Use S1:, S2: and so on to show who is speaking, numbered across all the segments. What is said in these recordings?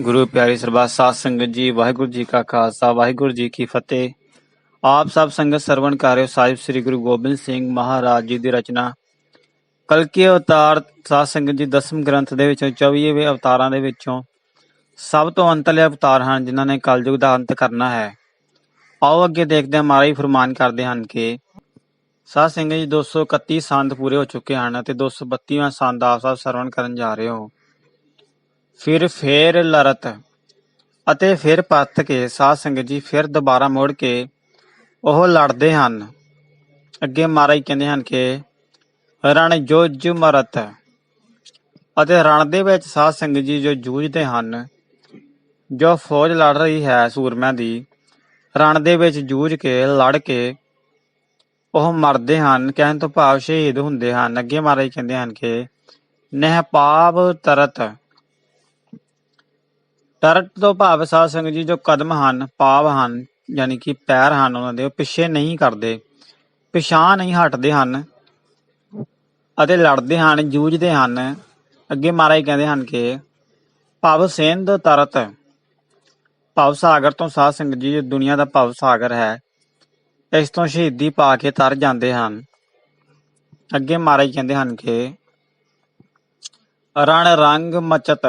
S1: ਗੁਰੂ ਪਿਆਰੀ ਸਰਬੱਤ ਸਾਧ ਸੰਗਤ ਜੀ, ਵਾਹਿਗੁਰੂ ਜੀ ਕਾ ਖਾਲਸਾ, ਵਾਹਿਗੁਰੂ ਜੀ ਕੀ ਫਤਿਹ। ਆਪ ਸਭ ਸੰਗਤ ਸਰਵਣ ਕਰ ਸਾਹਿਬ ਸ੍ਰੀ ਗੁਰੂ ਗੋਬਿੰਦ ਸਿੰਘ ਮਹਾਰਾਜ ਜੀ ਦੀ ਰਚਨਾ। ਕਲਕੀ ਅਵਤਾਰ ਸਾਧ ਸੰਗਤ ਜੀ ਦਸਮ ਗ੍ਰੰਥ ਦੇ ਵਿੱਚੋਂ 24ਵੇਂ ਅਵਤਾਰਾਂ ਦੇ ਵਿੱਚੋਂ ਸਭ ਤੋਂ ਅੰਤਲੇ ਅਵਤਾਰ ਹਨ ਜਿਨ੍ਹਾਂ ਨੇ ਕਲਯੁਗ ਦਾ ਅੰਤ ਕਰਨਾ ਹੈ। ਆਓ ਅੱਗੇ ਦੇਖਦੇ ਹਾਂ, ਮਹਾਰਾਜ ਫਰਮਾਨ ਕਰਦੇ ਹਨ ਕਿ ਸਾਧ ਸੰਗਤ ਜੀ 231 ਸੰਦ ਪੂਰੇ ਹੋ ਚੁੱਕੇ ਹਨ ਅਤੇ 232ਵਾਂ ਸੰਦ ਆਪ ਸਭ ਸਰਵਣ ਕਰਨ ਜਾ ਰਹੇ ਹੋ। ਫਿਰ ਫੇਰ ਲਰਤ ਅਤੇ ਫਿਰ ਪਰਤ ਕੇ ਸਾਧ ਸੰਗਤ ਜੀ ਫਿਰ ਦੁਬਾਰਾ ਮੁੜ ਕੇ ਉਹ ਲੜਦੇ ਹਨ। ਅੱਗੇ ਮਹਾਰਾਜ ਕਹਿੰਦੇ ਹਨ ਕਿ ਰਣ ਜੋਜ ਮਰਤ ਅਤੇ ਰਣ ਦੇ ਵਿੱਚ ਸਾਧ ਸੰਗਤ ਜੀ ਜੋ ਜੂਝਦੇ ਹਨ, ਜੋ ਫੌਜ ਲੜ ਰਹੀ ਹੈ ਸੂਰਮਿਆਂ ਦੀ, ਰਣ ਦੇ ਵਿੱਚ ਜੂਝ ਕੇ, ਲੜ ਕੇ ਉਹ ਮਰਦੇ ਹਨ, ਕਹਿਣ ਤੋਂ ਭਾਵ ਸ਼ਹੀਦ ਹੁੰਦੇ ਹਨ। ਅੱਗੇ ਮਹਾਰਾਜ ਕਹਿੰਦੇ ਹਨ ਕਿ ਨਹਿ ਪਾਪ ਤਰਤ ਤਰਤ ਤੋਂ ਭਾਵ ਸਾਧ ਸੰਗਤ ਜੀ ਜੋ ਕਦਮ ਹਨ, ਪਾਵ ਹਨ, ਯਾਨੀ ਕਿ ਪੈਰ ਹਨ ਉਹਨਾਂ ਦੇ, ਉਹ ਪਿੱਛੇ ਨਹੀਂ ਕਰਦੇ। ਪਿਛਾਂ ਨਹੀਂ ਹਟਦੇ ਹਨ ਅਤੇ ਲੜਦੇ ਹਨ, ਜੂਝਦੇ ਹਨ। ਅੱਗੇ ਮਹਾਰਾਜ ਕਹਿੰਦੇ ਹਨ ਕਿ ਭਵ ਸਿੰਧ ਤਰਤ, ਭਵ ਸਾਗਰ ਤੋਂ ਸਾਧ ਸੰਗਤ ਜੀ ਦੁਨੀਆ ਦਾ ਭਵ ਸਾਗਰ ਹੈ, ਇਸ ਤੋਂ ਸ਼ਹੀਦੀ ਪਾ ਕੇ ਤਰ ਜਾਂਦੇ ਹਨ। ਅੱਗੇ ਮਹਾਰਾਜ ਕਹਿੰਦੇ ਹਨ ਕਿ ਰਣ ਰੰਗ ਮਚਤ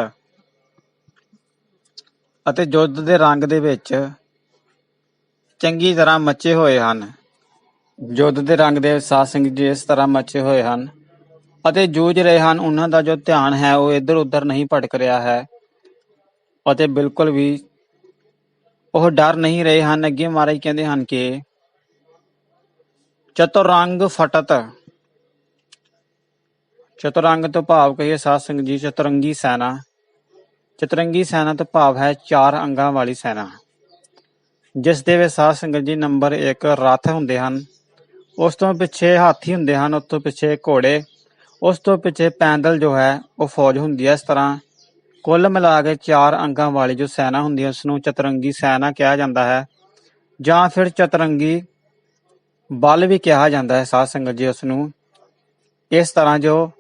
S1: ਅਤੇ ਯੁੱਧ ਦੇ ਰੰਗ ਦੇ ਵਿੱਚ ਚੰਗੀ ਤਰ੍ਹਾਂ ਮੱਚੇ ਹੋਏ ਹਨ। ਯੁੱਧ ਦੇ ਰੰਗ ਦੇ ਸਾਧ ਸਿੰਘ ਜੀ ਇਸ ਤਰ੍ਹਾਂ ਮੱਚੇ ਹੋਏ ਹਨ ਅਤੇ ਜੂਝ ਰਹੇ ਹਨ। ਉਹਨਾਂ ਦਾ ਜੋ ਧਿਆਨ ਹੈ, ਉਹ ਇੱਧਰ ਉੱਧਰ ਨਹੀਂ ਭਟਕ ਰਿਹਾ ਹੈ ਅਤੇ ਬਿਲਕੁਲ ਵੀ ਉਹ ਡਰ ਨਹੀਂ ਰਹੇ ਹਨ। ਅੱਗੇ ਮਹਾਰਾਜ ਕਹਿੰਦੇ ਹਨ ਕਿ ਚਤੁਰੰਗ ਫਟਤ, ਚਤੁਰੰਗ ਤੋਂ ਭਾਵ ਕਹੀਏ ਸਾਧ ਸੰਗਤ ਜੀ ਚਤੁਰੰਗੀ ਸੈਨਾ ਚਤਰੰਗੀ ਸੈਨਾ ਤੋਂ ਭਾਵ ਹੈ ਚਾਰ ਅੰਗਾਂ ਵਾਲੀ ਸੈਨਾ। ਜਿਸ ਦੇ ਵਿੱਚ ਸਾਧ ਸੰਗਤ ਜੀ ਨੰਬਰ 1 ਰਥ ਹੁੰਦੇ ਹਨ, ਉਸ ਤੋਂ ਪਿੱਛੇ ਹਾਥੀ ਹੁੰਦੇ ਹਨ, ਉਸ ਤੋਂ ਪਿੱਛੇ ਘੋੜੇ, ਉਸ ਤੋਂ ਪਿੱਛੇ ਪੈਦਲ ਜੋ ਹੈ, ਉਹ ਫੌਜ ਹੁੰਦੀ ਹੈ ਇਸ ਤਰ੍ਹਾਂ। ਕੁੱਲ ਮਿਲਾ ਕੇ ਚਾਰ ਅੰਗਾਂ ਵਾਲੀ ਜੋ ਸੈਨਾ ਹੁੰਦੀ ਹੈ ਉਸ ਨੂੰ ਚਤੁਰੰਗੀ ਸੈਨਾ ਕਿਹਾ ਜਾਂਦਾ ਹੈ, ਜਾਂ ਫਿਰ ਚਤਰੰਗੀ ਬਲ ਵੀ ਕਿਹਾ ਜਾਂਦਾ ਹੈ ਸਾਧ ਸੰਗਤ ਜੀ ਉਸ ਨੂੰ ਇਸ ਤਰ੍ਹਾਂ ਜੋ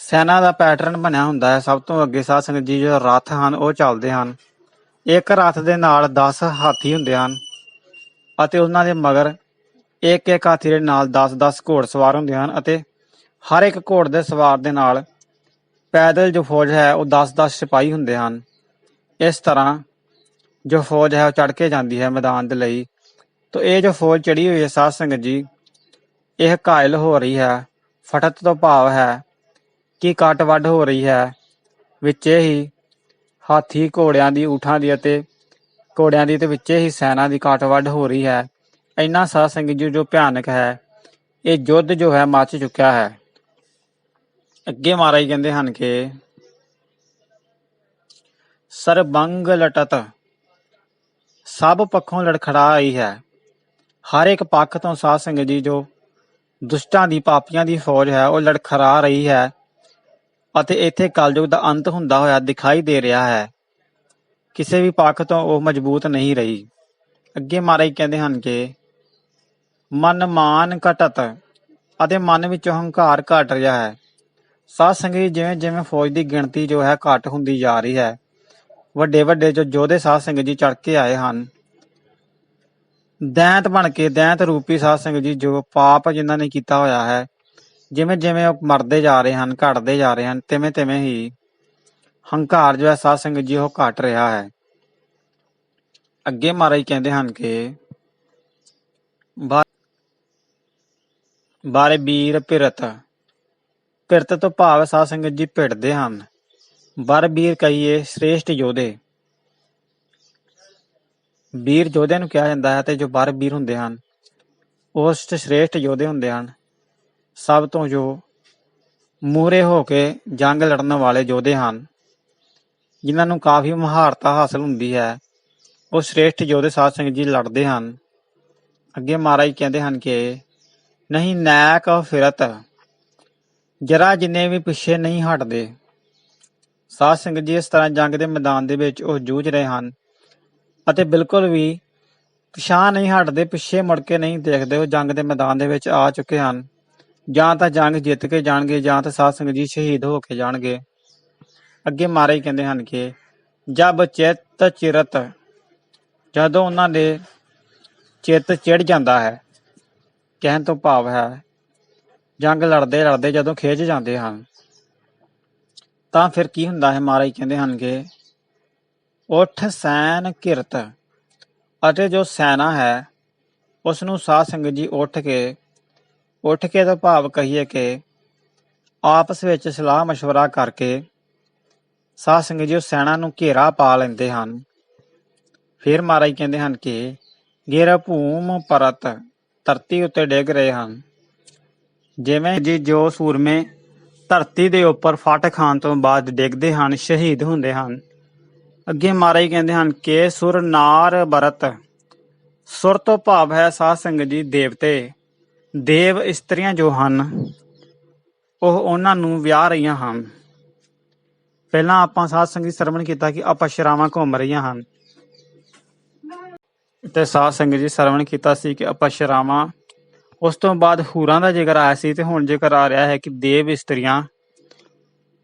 S1: ਸੈਨਾ ਦਾ ਪੈਟਰਨ ਬਣਿਆ ਹੁੰਦਾ ਹੈ। ਸਭ ਤੋਂ ਅੱਗੇ ਸਾਧ ਸੰਗਤ ਜੀ ਜੋ ਰਥ ਹਨ, ਉਹ ਚੱਲਦੇ ਹਨ। ਇੱਕ ਰਥ ਦੇ ਨਾਲ 10 ਹਾਥੀ ਹੁੰਦੇ ਹਨ ਅਤੇ ਉਹਨਾਂ ਦੇ ਮਗਰ ਇੱਕ ਇੱਕ ਹਾਥੀ ਦੇ ਨਾਲ 10-10 ਘੋੜ ਸਵਾਰ ਹੁੰਦੇ ਹਨ ਅਤੇ ਹਰ ਇੱਕ ਘੋੜ ਦੇ ਸਵਾਰ ਦੇ ਨਾਲ ਪੈਦਲ ਜੋ ਫੌਜ ਹੈ, ਉਹ 10-10 ਸਿਪਾਹੀ ਹੁੰਦੇ ਹਨ। ਇਸ ਤਰ੍ਹਾਂ ਜੋ ਫੌਜ ਹੈ, ਉਹ ਚੜ ਕੇ ਜਾਂਦੀ ਹੈ ਮੈਦਾਨ ਦੇ ਲਈ। ਤੋ ਇਹ ਜੋ ਫੌਜ ਚੜੀ ਹੋਈ ਹੈ ਸਾਧ ਸੰਗਤ ਜੀ, ਇਹ ਘਾਇਲ ਹੋ ਰਹੀ ਹੈ, ਫਟਤ ਤੋਂ ਭਾਵ ਹੈ ਕਿ ਕੱਟ ਵੱਢ ਹੋ ਰਹੀ ਹੈ। ਵਿੱਚੇ ਹੀ ਹਾਥੀ ਘੋੜਿਆਂ ਦੀ ਊਠਾਂ ਦੀ ਅਤੇ ਘੋੜਿਆਂ ਦੀ ਤੇ ਵਿੱਚੇ ਹੀ ਸੈਨਾ ਦੀ ਕੱਟ ਵੱਢ ਹੋ ਰਹੀ ਹੈ। ਇੰਨਾ ਸਾਧ ਸੰਗਤ ਜੀ ਜੋ ਭਿਆਨਕ ਹੈ। ਇਹ ਯੁੱਧ ਜੋ ਹੈ ਮੱਚ ਚੁੱਕਿਆ ਹੈ। ਅੱਗੇ ਮਹਾਰਾਜ ਕਹਿੰਦੇ ਹਨ ਕਿ ਸਰਬੰਗ ਲਟਤ, ਸਭ ਪੱਖੋਂ ਲੜਖੜਾ ਆਈ ਹੈ। ਹਰ ਇੱਕ ਪੱਖ ਤੋਂ ਸਾਧ ਸੰਗਤ ਜੀ ਜੋ ਦੁਸ਼ਟਾਂ ਦੀ ਪਾਪੀਆਂ ਦੀ ਫੌਜ ਹੈ, ਉਹ ਲੜਖੜਾ ਰਹੀ ਹੈ। ਅਤੇ ਇੱਥੇ ਕਲਯੁਗ ਦਾ ਅੰਤ ਹੁੰਦਾ ਹੋਇਆ ਦਿਖਾਈ ਦੇ ਰਿਹਾ ਹੈ। ਕਿਸੇ ਵੀ ਪੱਖ ਤੋਂ ਉਹ ਮਜ਼ਬੂਤ ਨਹੀਂ ਰਹੀ। ਅੱਗੇ ਮਹਾਰਾਜ ਕਹਿੰਦੇ ਹਨ ਕਿ ਮਨ ਮਾਨ ਘਟਤ ਅਤੇ ਮਨ ਵਿੱਚ ਹੰਕਾਰ ਘਟ ਰਿਹਾ ਹੈ। ਸਾਧ ਸੰਗਤ ਜੀ, ਜਿਵੇਂ ਜਿਵੇਂ ਫੌਜ ਦੀ ਗਿਣਤੀ ਜੋ ਹੈ ਘਟ ਹੁੰਦੀ ਜਾ ਰਹੀ ਹੈ, ਵੱਡੇ ਵੱਡੇ ਜੋ ਯੋਧੇ ਸਾਧ ਸੰਗਤ ਜੀ ਚੜ ਕੇ ਆਏ ਹਨ। ਦੈਂਤ ਬਣ ਕੇ ਦੈਂਤ ਰੂਪੀ ਸਾਧ ਸੰਗਤ ਜੀ ਜੋ ਪਾਪ ਜਿਨ੍ਹਾਂ ਨੇ ਕੀਤਾ ਹੋਇਆ ਹੈ ਜਿਵੇਂ ਜਿਵੇਂ ਉਹ ਮਰਦੇ ਜਾ ਰਹੇ ਹਨ, ਘਟਦੇ ਜਾ ਰਹੇ ਹਨ, ਤਿਵੇਂ ਤਿਵੇਂ ਹੀ ਹੰਕਾਰ ਜੋ ਹੈ ਸਾਧ ਸੰਗਤ ਜੀ ਉਹ ਘਟ ਰਿਹਾ ਹੈ। ਅੱਗੇ ਮਹਾਰਾਜ ਕਹਿੰਦੇ ਹਨ ਕਿ ਬਾ- ਬਾਰੇ ਵੀਰ ਪਿਰਤ ਪਿਰਤ ਤੋਂ ਭਾਵ ਸਾਧ ਸੰਗਤ ਜੀ ਭਿੜਦੇ ਹਨ। ਬਰ ਵੀਰ ਕਹੀਏ ਸ੍ਰੇਸ਼ਟ ਯੋਧੇ। ਵੀਰ ਯੋਧਿਆਂ ਨੂੰ ਕਿਹਾ ਜਾਂਦਾ ਹੈ ਤੇ ਜੋ ਬਰ ਵੀਰ ਹੁੰਦੇ ਹਨ ਉਸ ਚ ਸ੍ਰੇਸ਼ਟ ਯੋਧੇ ਹੁੰਦੇ ਹਨ। ਸਭ ਤੋਂ ਜੋ ਮੂਹਰੇ ਹੋ ਕੇ ਜੰਗ ਲੜਨ ਵਾਲੇ ਯੋਧੇ ਹਨ, ਜਿਨ੍ਹਾਂ ਨੂੰ ਕਾਫੀ ਮਹਾਰਤਾ ਹਾਸਲ ਹੁੰਦੀ ਹੈ, ਉਹ ਸ੍ਰੇਸ਼ਟ ਯੋਧੇ ਸਾਧ ਸੰਗਤ ਜੀ ਲੜਦੇ ਹਨ। ਅੱਗੇ ਮਹਾਰਾਜ ਕਹਿੰਦੇ ਹਨ ਕਿ ਨਹੀਂ ਨੈਕ ਫਿਰਤ, ਜਰਾ ਜਿੰਨੇ ਵੀ ਪਿੱਛੇ ਨਹੀਂ ਹਟਦੇ। ਸਾਧ ਸੰਗਤ ਜੀ ਇਸ ਤਰ੍ਹਾਂ ਜੰਗ ਦੇ ਮੈਦਾਨ ਦੇ ਵਿੱਚ ਉਹ ਜੂਝ ਰਹੇ ਹਨ ਅਤੇ ਬਿਲਕੁਲ ਵੀ ਪਿਛਾਂ ਨਹੀਂ ਹਟਦੇ, ਪਿੱਛੇ ਮੁੜ ਕੇ ਨਹੀਂ ਦੇਖਦੇ, ਉਹ ਜੰਗ ਦੇ ਮੈਦਾਨ ਦੇ ਵਿੱਚ ਆ ਚੁੱਕੇ ਹਨ। ਜਾਂ ਤਾਂ ਜੰਗ ਜਿੱਤ ਕੇ ਜਾਣਗੇ ਜਾਂ ਤਾਂ ਸਾਧ ਸੰਗਤ ਜੀ ਸ਼ਹੀਦ ਹੋ ਕੇ ਜਾਣਗੇ। ਅੱਗੇ ਮਹਾਰਾਜ ਕਹਿੰਦੇ ਹਨ ਕਿ ਜਬ ਚਿੱਤ ਚਿਰਤ, ਜਦੋਂ ਉਹਨਾਂ ਦੇ ਚਿੱਤ ਚਿੜ ਜਾਂਦਾ ਹੈ, ਕਹਿਣ ਤੋਂ ਭਾਵ ਹੈ, ਜੰਗ ਲੜਦੇ ਲੜਦੇ ਜਦੋਂ ਖੇਜ ਜਾਂਦੇ ਹਨ, ਤਾਂ ਫਿਰ ਕੀ ਹੁੰਦਾ ਹੈ ਮਹਾਰਾਜ ਕਹਿੰਦੇ ਹਨ ਕਿ ਉਠ ਸੈਨ ਕਿਰਤ ਅਤੇ ਜੋ ਸੈਨਾ ਹੈ ਉਸ ਨੂੰ ਸਾਧ ਸੰਗਤ ਜੀ ਉੱਠ ਕੇ ਉੱਠ ਕੇ ਤਾਂ ਭਾਵ ਕਹੀਏ ਕਿ ਆਪਸ ਵਿੱਚ ਸਲਾਹ مشورہ ਕਰਕੇ ਸਾਧ ਸੰਗਤ ਜੀ ਉਹ ਸੈਨਾ ਨੂੰ ਘੇਰਾ ਪਾ ਲੈਂਦੇ ਹਨ ਫਿਰ ਮਹਾਰਾਜ ਕਹਿੰਦੇ ਹਨ ਕਿ ਗੇਰਾ ਭੂਮ ਪਰਤ ਧਰਤੀ ਉੱਤੇ ਡਿੱਗ ਰਹੇ ਹਨ ਜਿਵੇਂ ਜੀ ਜੋ ਸੂਰਮੇ ਧਰਤੀ ਦੇ ਉੱਪਰ ਫਟ ਖਾਣ ਤੋਂ ਬਾਅਦ ਡਿੱਗਦੇ ਹਨ ਸ਼ਹੀਦ ਹੁੰਦੇ ਹਨ ਅੱਗੇ ਮਹਾਰਾਜ ਕਹਿੰਦੇ ਹਨ ਕਿ ਸੁਰ ਨਾਰ ਬਰਤ ਸੁਰ ਤੋਂ ਭਾਵ ਹੈ ਸਾਧ ਸੰਗਤ ਜੀ ਦੇਵਤੇ ਦੇਵ ਇਸਤਰੀਆਂ ਜੋ ਹਨ, ਉਹ ਉਹਨਾਂ ਨੂੰ ਵਿਆਹ ਰਹੀਆਂ ਹਨ। ਪਹਿਲਾਂ ਆਪਾਂ ਸਾਧ ਸੰਗਤ ਸਰਵਣ ਕੀਤਾ ਕਿ ਆਪਾਂ ਸ਼ਰਾਵਾਂ ਘੁੰਮ ਰਹੀਆਂ ਹਨ। ਤੇ ਸਾਧ ਸੰਗਤ ਜੀ ਸਰਵਣ ਕੀਤਾ ਸੀ ਕਿ ਆਪਾਂ ਸ਼ਰਾਵਾਂ, ਉਸ ਤੋਂ ਬਾਅਦ ਹੂਰਾਂ ਦਾ ਜ਼ਿਕਰ ਆਇਆ ਸੀ ਤੇ ਹੁਣ ਜ਼ਿਕਰ ਆ ਰਿਹਾ ਹੈ ਕਿ ਦੇਵ ਇਸਤਰੀਆਂ,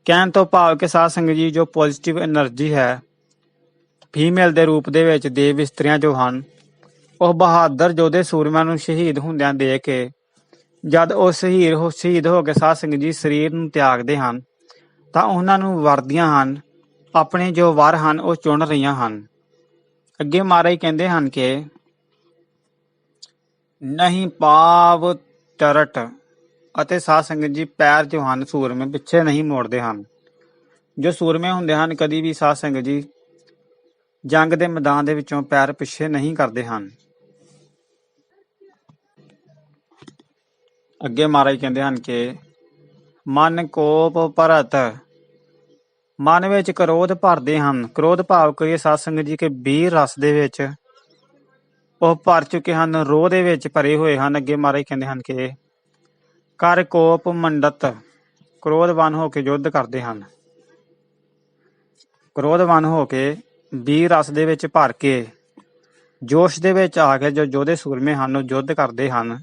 S1: ਕਹਿਣ ਤੋਂ ਭਾਵ ਕਿ ਸਾਧ ਸੰਗਤ ਜੀ ਜੋ ਪੋਜ਼ਿਟਿਵ એનર્ਜੀ ਹੈ ਫੀਮੇਲ ਦੇ ਰੂਪ ਦੇ ਵਿੱਚ ਦੇਵ ਇਸਤਰੀਆਂ ਜੋ ਹਨ ਉਹ ਬਹਾਦਰ ਯੋਧੇ ਸੂਰਮਿਆਂ ਨੂੰ ਸ਼ਹੀਦ ਹੁੰਦਿਆਂ ਦੇਖ ਕੇ, ਜਦ ਉਹ ਸ਼ਹੀਦ ਹੋ ਸ਼ਹੀਦ ਹੋ ਕੇ ਸਾਧ ਸੰਗਤ ਜੀ ਸਰੀਰ ਨੂੰ ਤਿਆਗਦੇ ਹਨ, ਤਾਂ ਉਹਨਾਂ ਨੂੰ ਵਰਦੀਆਂ ਹਨ, ਆਪਣੇ ਜੋ ਵਰ ਹਨ ਉਹ ਚੁਣ ਰਹੀਆਂ ਹਨ। ਅੱਗੇ ਮਹਾਰਾਜ ਕਹਿੰਦੇ ਹਨ ਕਿ, ਨਹੀਂ ਪਾਵ ਟਰਟ ਅਤੇ ਸਾਧ ਸੰਗਤ ਜੀ ਪੈਰ ਜੋ ਹਨ ਸੂਰਮੇ ਪਿੱਛੇ ਨਹੀਂ ਮੋੜਦੇ ਹਨ। ਜੋ ਸੂਰਮੇ ਹੁੰਦੇ ਹਨ ਕਦੀ ਵੀ ਸਾਧ ਸੰਗਤ ਜੀ ਜੰਗ ਦੇ ਮੈਦਾਨ ਦੇ ਵਿੱਚੋਂ ਪੈਰ ਪਿੱਛੇ ਨਹੀਂ ਕਰਦੇ ਹਨ। ਅੱਗੇ ਮਹਾਰਾਜ ਕਹਿੰਦੇ ਹਨ ਕਿ ਮਨ ਕੋਪ ਭਰਤ ਮਨ ਵਿੱਚ ਕ੍ਰੋਧ ਭਰਦੇ ਹਨ। ਕ੍ਰੋਧ ਭਾਵ ਕਰੀਏ ਸਾਧ ਸੰਗਤ ਜੀ ਕਿ ਵੀਰ ਰਸ ਦੇ ਵਿੱਚ ਉਹ ਭਰ ਚੁੱਕੇ ਹਨ, ਰੋਹ ਦੇ ਵਿੱਚ ਭਰੇ ਹੋਏ ਹਨ। ਅੱਗੇ ਮਹਾਰਾਜ ਕਹਿੰਦੇ ਹਨ ਕਿ ਕਰ ਕੋਪ ਮੰਡਤ। ਕ੍ਰੋਧਵਾਨ ਹੋ ਕੇ ਯੁੱਧ ਕਰਦੇ ਹਨ। ਕ੍ਰੋਧਵਾਨ ਹੋ ਕੇ ਵੀਰ ਰਸ ਦੇ ਵਿੱਚ ਭਰ ਕੇ ਜੋਸ਼ ਦੇ ਵਿੱਚ ਆ ਕੇ ਜੋ ਯੋਧੇ ਸੂਰਮੇ ਹਨ, ਉਹ ਯੁੱਧ ਕਰਦੇ ਹਨ।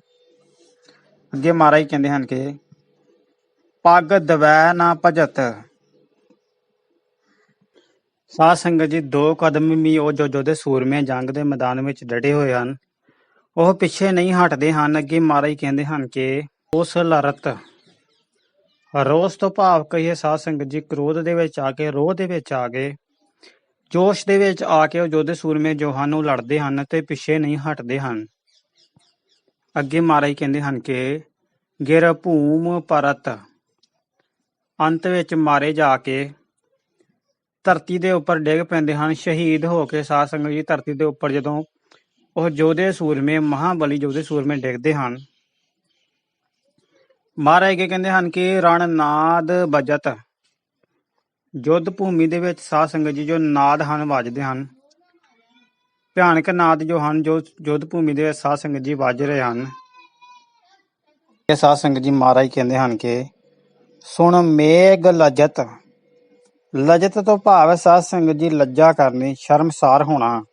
S1: ਅੱਗੇ ਮਹਾਰਾਜ ਕਹਿੰਦੇ ਹਨ ਕਿ ਪੱਗ ਦਵੈ ਨਾ ਭਜਤ। ਸਾਧ ਸੰਗਤ ਜੀ, ਦੋ ਕਦਮ ਵੀ ਉਹ ਜੋ ਯੋਧੇ ਸੂਰਮੇ ਜੰਗ ਦੇ ਮੈਦਾਨ ਵਿੱਚ ਡਟੇ ਹੋਏ ਹਨ, ਉਹ ਪਿੱਛੇ ਨਹੀਂ ਹਟਦੇ ਹਨ। ਅੱਗੇ ਮਹਾਰਾਜ ਕਹਿੰਦੇ ਹਨ ਕਿ ਉਸ ਲਰਤ, ਰੋਸ ਤੋਂ ਭਾਵ ਕਹੀਏ ਸਾਧ ਸੰਗਤ ਜੀ, ਕ੍ਰੋਧ ਦੇ ਵਿੱਚ ਆ ਕੇ, ਰੋਹ ਦੇ ਵਿੱਚ ਆ ਕੇ, ਜੋਸ਼ ਦੇ ਵਿੱਚ ਆ ਕੇ ਉਹ ਯੋਧੇ ਸੂਰਮੇ ਜੋ ਹਨ, ਉਹ ਲੜਦੇ ਹਨ ਤੇ ਪਿੱਛੇ ਨਹੀਂ ਹਟਦੇ ਹਨ। ਅੱਗੇ ਮਹਾਰਾਜ ਕਹਿੰਦੇ ਹਨ ਕਿ ਗਿਰ ਭੂਮ ਪਰਤ। ਅੰਤ ਵਿੱਚ ਮਾਰੇ ਜਾ ਕੇ ਧਰਤੀ ਦੇ ਉੱਪਰ ਡਿੱਗ ਪੈਂਦੇ ਹਨ। ਸ਼ਹੀਦ ਹੋ ਕੇ ਸਾਧ ਸੰਗਤ ਜੀ ਧਰਤੀ ਦੇ ਉੱਪਰ ਜਦੋਂ ਉਹ ਯੋਧੇ ਸੂਰਮੇ, ਮਹਾਬਲੀ ਯੋਧੇ ਸੂਰਮੇ ਡਿੱਗਦੇ ਹਨ। ਮਹਾਰਾਜ ਅੱਗੇ ਕਹਿੰਦੇ ਹਨ ਕਿ ਰਣਨਾਦ ਬਜਤ ਯੁੱਧ ਭੂਮੀ ਦੇ ਵਿੱਚ ਸਾਧ ਸੰਗਤ ਜੀ ਜੋ ਨਾਦ ਹਨ, ਵੱਜਦੇ ਹਨ। ਭਿਆਨਕ ਨਾਦ ਜੋ ਹਨ, ਜੋ ਯੁੱਧ ਭੂਮੀ ਦੇ ਵਿੱਚ ਸਾਧ ਸੰਗਤ ਜੀ ਵੱਜ ਰਹੇ ਹਨ। ਇਹ ਸਾਧ ਸੰਗਤ ਜੀ ਮਹਾਰਾਜ ਕਹਿੰਦੇ ਹਨ ਕਿ, ਸੁਣ ਮੇਘ ਲਜਤ ਲਜਤ ਤੋਂ ਭਾਵ ਹੈ ਸਾਧ ਸੰਗਤ ਜੀ ਲੱਜਾ ਕਰਨੀ, ਸ਼ਰਮਸਾਰ ਹੋਣਾ।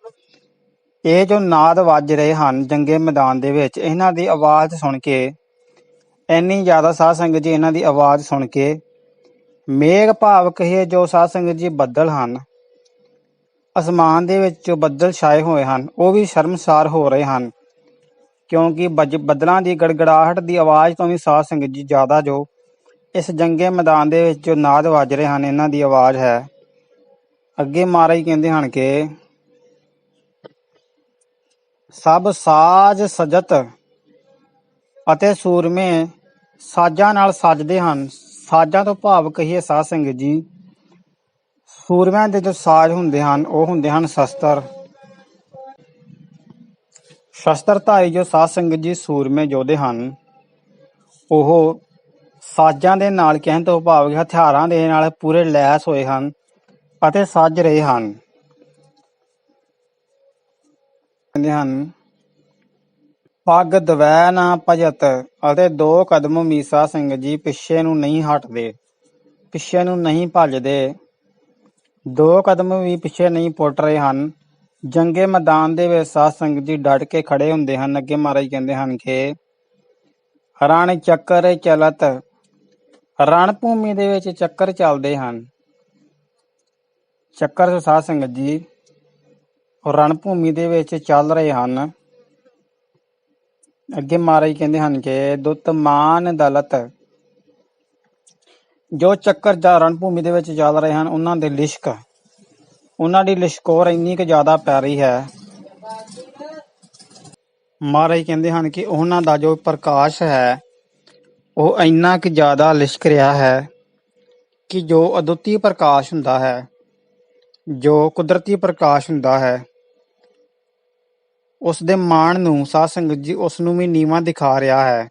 S1: ਇਹ ਜੋ ਨਾਦ ਵੱਜ ਰਹੇ ਹਨ ਜੰਗੇ ਮੈਦਾਨ ਦੇ ਵਿੱਚ, ਇਹਨਾਂ ਦੀ ਆਵਾਜ਼ ਸੁਣ ਕੇ, ਇੰਨੀ ਜ਼ਿਆਦਾ ਸਾਧ ਸੰਗਤ ਜੀ ਇਹਨਾਂ ਦੀ ਆਵਾਜ਼ ਸੁਣ ਕੇ, ਮੇਘ ਭਾਵ ਕਹੀਏ ਜੋ ਸਾਧ ਸੰਗਤ ਜੀ ਬੱਦਲ ਹਨ। ਅਸਮਾਨ ਦੇ ਵਿੱਚ ਜੋ ਬੱਦਲ ਛਾਏ ਹੋਏ ਹਨ, ਉਹ ਵੀ ਸ਼ਰਮਸਾਰ ਹੋ ਰਹੇ ਹਨ। ਕਿਉਂਕਿ ਬੱਦਲਾਂ ਦੀ ਗੜਗੜਾਹਟ ਦੀ ਆਵਾਜ਼ ਤੋਂ ਵੀ ਸਾਧ ਸੰਗਤ ਜੀ ਜ਼ਿਆਦਾ ਜੋ ਇਸ ਜੰਗੇ ਮੈਦਾਨ ਦੇ ਵਿੱਚ ਜੋ ਨਾਦ ਵੱਜ ਰਹੇ ਹਨ, ਇਹਨਾਂ ਦੀ ਆਵਾਜ਼ ਹੈ। ਅੱਗੇ ਮਹਾਰਾਜ ਕਹਿੰਦੇ ਹਨ ਕਿ ਸਭ ਸਾਜ ਸਜਤ ਅਤੇ ਸੂਰਮੇ ਸਾਜ਼ਾਂ ਨਾਲ ਸਜਦੇ ਹਨ। ਸਾਜ਼ਾਂ ਤੋਂ ਭਾਵ ਕਹੀਏ ਸਾਧ ਸੰਗਤ ਜੀ। ਸੂਰਮਿਆਂ ਦੇ ਜੋ ਸਾਜ਼ ਹੁੰਦੇ ਹਨ, ਉਹ ਹੁੰਦੇ ਹਨ ਸ਼ਸਤਰ। ਸ਼ਸਤਰਧਾਰੀ ਜੋ ਸਾਧ ਸੰਗਤ ਜੀ ਸੂਰਮੇ ਯੋਧੇ ਹਨ, ਉਹ ਸਾਜ਼ਾਂ ਦੇ ਨਾਲ ਕਹਿਣ ਤੋਂ ਭਾਵ ਹਥਿਆਰਾਂ ਦੇ ਨਾਲ ਪੂਰੇ ਲੈਸ ਹੋਏ ਹਨ ਅਤੇ ਸੱਜ ਰਹੇ ਹਨ। ਕਹਿੰਦੇ ਹਨ, ਪੱਗ ਦਵੈ ਨਾ ਭਜਤ ਅਤੇ ਦੋ ਕਦਮ ਮੀਸਾ ਸਿੰਘ ਜੀ ਪਿੱਛੇ ਨੂੰ ਨਹੀਂ ਹਟਦੇ, ਪਿੱਛੇ ਨੂੰ ਨਹੀਂ ਭੱਜਦੇ। ਦੋ ਕਦਮ ਵੀ ਪਿੱਛੇ ਨਹੀਂ ਪੁੱਟ ਰਹੇ ਹਨ। ਜੰਗੇ ਮੈਦਾਨ ਦੇ ਵਿੱਚ ਸਾਧ ਸੰਗਤ ਜੀ ਡਟ ਕੇ ਖੜੇ ਹੁੰਦੇ ਹਨ। ਅੱਗੇ ਮਹਾਰਾਜ ਕਹਿੰਦੇ ਹਨ ਕਿ, ਰਣ ਚੱਕਰ ਚਲਤ, ਰਣ ਭੂਮੀ ਦੇ ਵਿੱਚ ਚੱਕਰ ਚੱਲਦੇ ਹਨ। ਚੱਕਰ ਚ ਸਾਧ ਸੰਗਤ ਜੀ ਰਣ ਭੂਮੀ ਦੇ ਵਿੱਚ ਚੱਲ ਰਹੇ ਹਨ। ਅੱਗੇ ਮਹਾਰਾਜ ਕਹਿੰਦੇ ਹਨ ਕਿ, ਦੁੱਤ ਮਾਨ ਦਲਤ ਜੋ ਚੱਕਰ ਜਾਂ ਰਣ ਭੂਮੀ ਦੇ ਵਿੱਚ ਚੱਲ ਰਹੇ ਹਨ, ਉਹਨਾਂ ਦੇ ਲਿਸ਼ਕ। ਉਹਨਾਂ ਦੀ ਲਿਸ਼ਕੋਰ ਇੰਨੀ ਕੁ ਜ਼ਿਆਦਾ ਪੈ ਰਹੀ ਹੈ। ਮਹਾਰਾਜ ਕਹਿੰਦੇ ਹਨ ਕਿ ਉਹਨਾਂ ਦਾ ਜੋ ਪ੍ਰਕਾਸ਼ ਹੈ, ਉਹ ਇੰਨਾ ਕੁ ਜ਼ਿਆਦਾ ਲਿਸ਼ਕ ਰਿਹਾ ਹੈ ਕਿ ਜੋ ਅਦੁੱਤੀ ਪ੍ਰਕਾਸ਼ ਹੁੰਦਾ ਹੈ, ਜੋ ਕੁਦਰਤੀ ਪ੍ਰਕਾਸ਼ ਹੁੰਦਾ ਹੈ ਉਸ ਦੇ ਮਾਣ ਨੂੰ ਸਾਧ ਸੰਗਤ ਜੀ ਉਸ ਨੂੰ ਵੀ ਨੀਵਾਂ ਦਿਖਾ ਰਿਹਾ ਹੈ।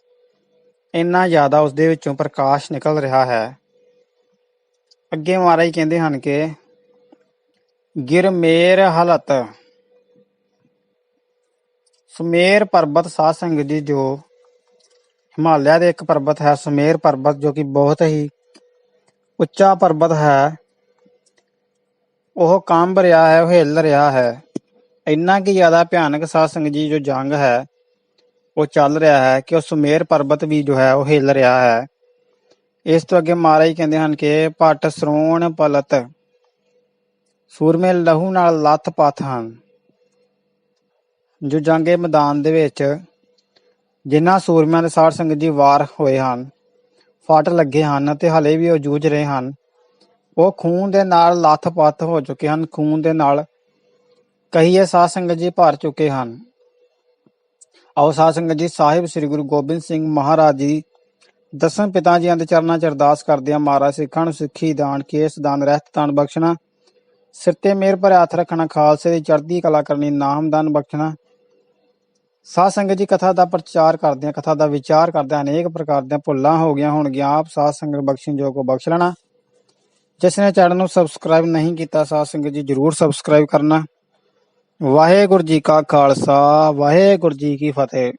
S1: ਇੰਨਾ ਜ਼ਿਆਦਾ ਉਸ ਦੇ ਵਿੱਚੋਂ ਪ੍ਰਕਾਸ਼ ਨਿਕਲ ਰਿਹਾ ਹੈ। ਅੱਗੇ ਮਹਾਰਾਜ ਕਹਿੰਦੇ ਹਨ ਕਿ ਗਿਰਮੇਰ ਹਲਤ। ਸੁਮੇਰ ਪਰਬਤ ਸਾਧ ਸੰਗਤ ਜੀ ਜੋ ਹਿਮਾਲਿਆ ਦੇ ਇੱਕ ਪਰਬਤ ਹੈ, ਸੁਮੇਰ ਪਰਬਤ ਜੋ ਕਿ ਬਹੁਤ ਹੀ ਉੱਚਾ ਪਰਬਤ ਹੈ। ਉਹ ਕੰਬ ਰਿਹਾ ਹੈ, ਉਹ ਹਿੱਲ ਰਿਹਾ ਹੈ। ਇੰਨਾ ਕੀ ਜ਼ਿਆਦਾ ਭਿਆਨਕ ਸਾਧ ਸੰਗਤ ਜੀ ਜੋ ਜੰਗ ਹੈ, ਉਹ ਚੱਲ ਰਿਹਾ ਹੈ ਕਿ ਉਹ ਸੁਮੇਰ ਪਰਬਤ ਵੀ ਜੋ ਹੈ, ਉਹ ਹਿੱਲ ਰਿਹਾ ਹੈ। ਇਸ ਤੋਂ ਅੱਗੇ ਮਹਾਰਾਜ ਕਹਿੰਦੇ ਹਨ ਕਿ ਪਟ ਸਰੋਣ ਪਲਤ, ਸੂਰਮੇ ਲਹੂ ਨਾਲ ਲੱਥ ਪੱਥ ਹਨ। ਜੋ ਜੰਗੇ ਮੈਦਾਨ ਦੇ ਵਿੱਚ ਜਿਨ੍ਹਾਂ ਸੂਰਮਿਆਂ ਦੇ ਸਾਧ ਸੰਗਤ ਜੀ ਵਾਰ ਹੋਏ ਹਨ, ਫਟ ਲੱਗੇ ਹਨ ਤੇ ਹਲੇ ਵੀ ਉਹ ਜੂਝ ਰਹੇ ਹਨ, ਉਹ ਖੂਨ ਦੇ ਨਾਲ ਲੱਥ-ਪੱਥ ਹੋ ਚੁੱਕੇ ਹਨ, ਖੂਨ ਦੇ ਨਾਲ ਕਹੀਏ ਸਾਧ ਸੰਗਤ ਜੀ ਭਰ ਚੁੱਕੇ ਹਨ। ਆਓ ਸਾਧ ਸੰਗਤ ਜੀ ਸਾਹਿਬ ਸ੍ਰੀ ਗੁਰੂ ਗੋਬਿੰਦ ਸਿੰਘ ਮਹਾਰਾਜ ਜੀ ਦਸਮ ਪਿਤਾ ਜੀਆਂ ਦੇ ਚਰਨਾਂ 'ਚ ਅਰਦਾਸ ਕਰਦੇ ਆ, ਮਹਾਰਾਜ ਸਿੱਖਾਂ ਨੂੰ ਸਿੱਖੀ ਦਾਨ, ਕੇਸ ਦਾਨ, ਰਹਿਤ ਦਾਨ ਬਖਸ਼ਣਾ। ਸਿਰ ਤੇ ਮੇਰ ਭਰੇ ਹੱਥ ਰੱਖਣਾ, ਖਾਲਸੇ ਦੀ ਚੜ੍ਹਦੀ ਕਲਾ ਕਰਨੀ, ਨਾਮ ਦਾਨ ਬਖਸ਼ਣਾ। ਸਾਧ ਸੰਗਤ ਜੀ ਕਥਾ ਦਾ ਪ੍ਰਚਾਰ ਕਰਦੇ ਆ, ਕਥਾ ਦਾ ਵਿਚਾਰ ਕਰਦੇ ਆ, ਅਨੇਕ ਪ੍ਰਕਾਰ ਦੀਆਂ ਭੁੱਲਾਂ ਹੋ ਗਈਆਂ ਹੋਣਗੀਆਂ, ਆਪ ਸਾਧ ਸੰਗਤ ਬਖਸ਼ਣ ਜੋ ਕੋ ਬਖਸ਼ ਲੈਣਾ। ਜਿਸ ਨੇ ਚੈਨਲ ਨੂੰ ਸਬਸਕ੍ਰਾਈਬ ਨਹੀਂ ਕੀਤਾ, ਸਾਧ ਸੰਗਤ ਜੀ ਜਰੂਰ ਸਬਸਕ੍ਰਾਈਬ ਕਰਨਾ। ਵਾਹਿਗੁਰੂ ਜੀ ਕਾ ਖਾਲਸਾ, ਵਾਹਿਗੁਰੂ ਜੀ ਕੀ ਫਤਿਹ।